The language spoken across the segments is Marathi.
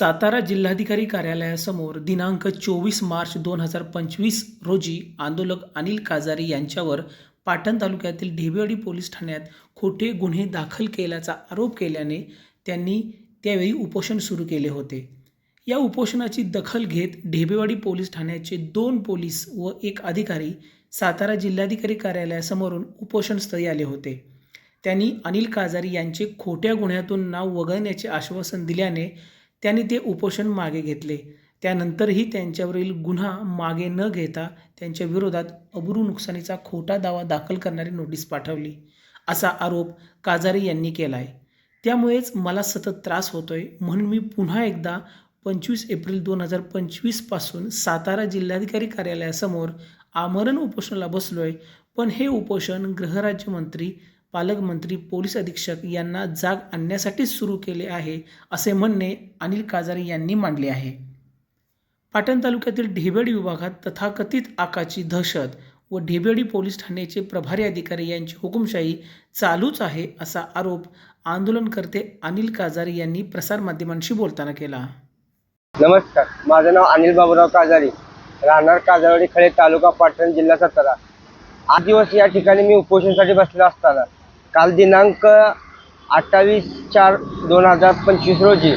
सातारा जिल्हाधिकारी कार्यालयासमोर दिनांक चोवीस मार्च दोन हजार पंचवीस रोजी आंदोलक अनिल काजारी यांच्यावर पाटण तालुक्यातील ढेबेवाडी पोलीस ठाण्यात खोटे गुन्हे दाखल केल्याचा आरोप केल्याने त्यांनी त्यावेळी उपोषण सुरू केले होते. या उपोषणाची दखल घेत ढेबेवाडी पोलीस ठाण्याचे दोन पोलीस व एक अधिकारी सातारा जिल्हाधिकारी कार्यालयासमोरून उपोषणस्थळी आले होते. त्यांनी अनिल काजारी यांचे खोट्या गुन्ह्यातून नाव वगळण्याचे आश्वासन दिल्याने त्यांनी ते उपोषण मागे घेतले. त्यानंतरही त्यांच्यावरील गुन्हा मागे न घेता त्यांच्या विरोधात अबुरू नुकसानीचा खोटा दावा दाखल करणारी नोटीस पाठवली असा आरोप काजारी यांनी केला आहे त्यामुळेच मला सतत त्रास होतोय म्हणून मी पुन्हा एकदा पंचवीस एप्रिल दोन हजार पंचवीसपासून सातारा जिल्हाधिकारी कार्यालयासमोर आमरण उपोषणाला बसलो आहे पण हे उपोषण गृहराज्यमंत्री पालकमंत्री पोलीस अधीक्षक यांना जाग आणण्यासाठीच सुरू केले आहे असे म्हणणे अनिल काजारी यांनी मांडले आहे. पाटण तालुक्यातील ढेबेडी विभागात तथाकथित आकाची दहशत व ढेबेडी पोलीस ठाण्याचे प्रभारी अधिकारी यांची हुकुमशाही चालूच आहे असा आरोप आंदोलनकर्ते अनिल काजारी यांनी प्रसारमाध्यमांशी बोलताना केला. नमस्कार माझं नाव अनिल बाबूराव काजारी राहणार काजारवाडी खळे तालुका पाटण जिल्हा सातारा. आठ दिवस या ठिकाणी मी उपोषणासाठी बसलो असताना काल दिनांक अठ्ठावीस चार दोन हजार पंचवीस रोजी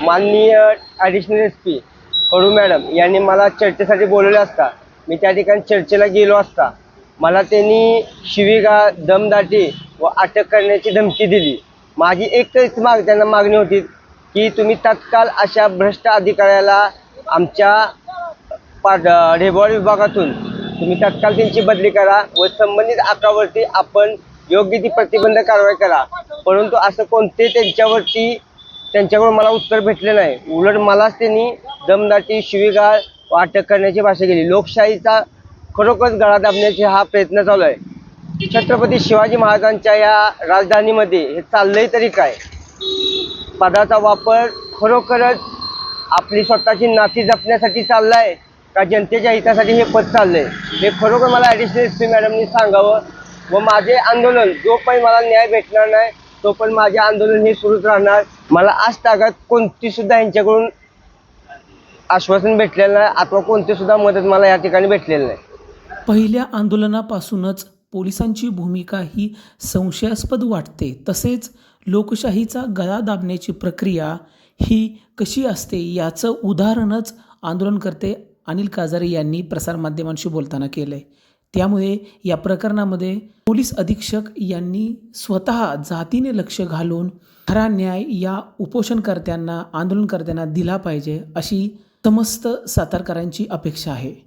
माननीय additional S P Kadu madam यांनी मला चर्चेसाठी बोलवले असता. मी त्या ठिकाणी चर्चेला गेलो असता. मला त्यांनी शिवीगाळ दमदाटी व अटक करण्याची धमकी दिली. माझी एकच माग त्यांना मागणी होती की तुम्ही तत्काळ अशा भ्रष्ट अधिकाऱ्याला आमच्या पा ढेबवाड विभागातून तुम्ही तत्काळ त्यांची बदली करा व संबंधित आकावरती आपण योग्य ती प्रतिबंध कारवाई करा. परंतु असं कोणते त्यांच्यावरती त्यांच्याकडून मला उत्तर भेटले नाही. उलट मलाच त्यांनी दमदाटी शिवीगाळ अटक करण्याची भाषा केली. लोकशाहीचा खरोखरच गळा दाबण्याचा हा प्रयत्न चालू आहे. छत्रपती शिवाजी महाराजांच्या या राजधानीमध्ये हे चाललंय तरी काय? पदाचा वापर खरोखरच आपली स्वतःची नाती जपण्यासाठी चाललाय का जनतेच्या हितासाठी हे पद चाललंय? हे खरोखर मला ॲडिशनल एस पी मॅडमनी सांगावं. व माझे आंदोलन जो पण मला न्याय भेटणार नाही तो पण माझे आंदोलन हे सुरूच राहणार. मला आज तागात कोणती सुद्धा यांच्याकडून आश्वासन भेटलेलं नाही अथवा कोणती सुद्धा मदत मला या ठिकाणी भेटलेली नाही. पहिल्या आंदोलनापासूनच पोलिसांची भूमिका ही संशयास्पद वाटते. तसेच लोकशाहीचा गळा दाबण्याची प्रक्रिया ही कशी असते याचं उदाहरणच आंदोलनकर्ते अनिल काजारे यांनी प्रसारमाध्यमांशी बोलताना केलं आहे त्यामुळे या प्रकरणामध्ये पोलीस अधीक्षक यांनी स्वतः जातीने लक्ष घालून खरा न्याय या उपोषणकर्त्यांना आंदोलनकर्त्यांना दिला पाहिजे अशी समस्त सातारकरांची अपेक्षा आहे.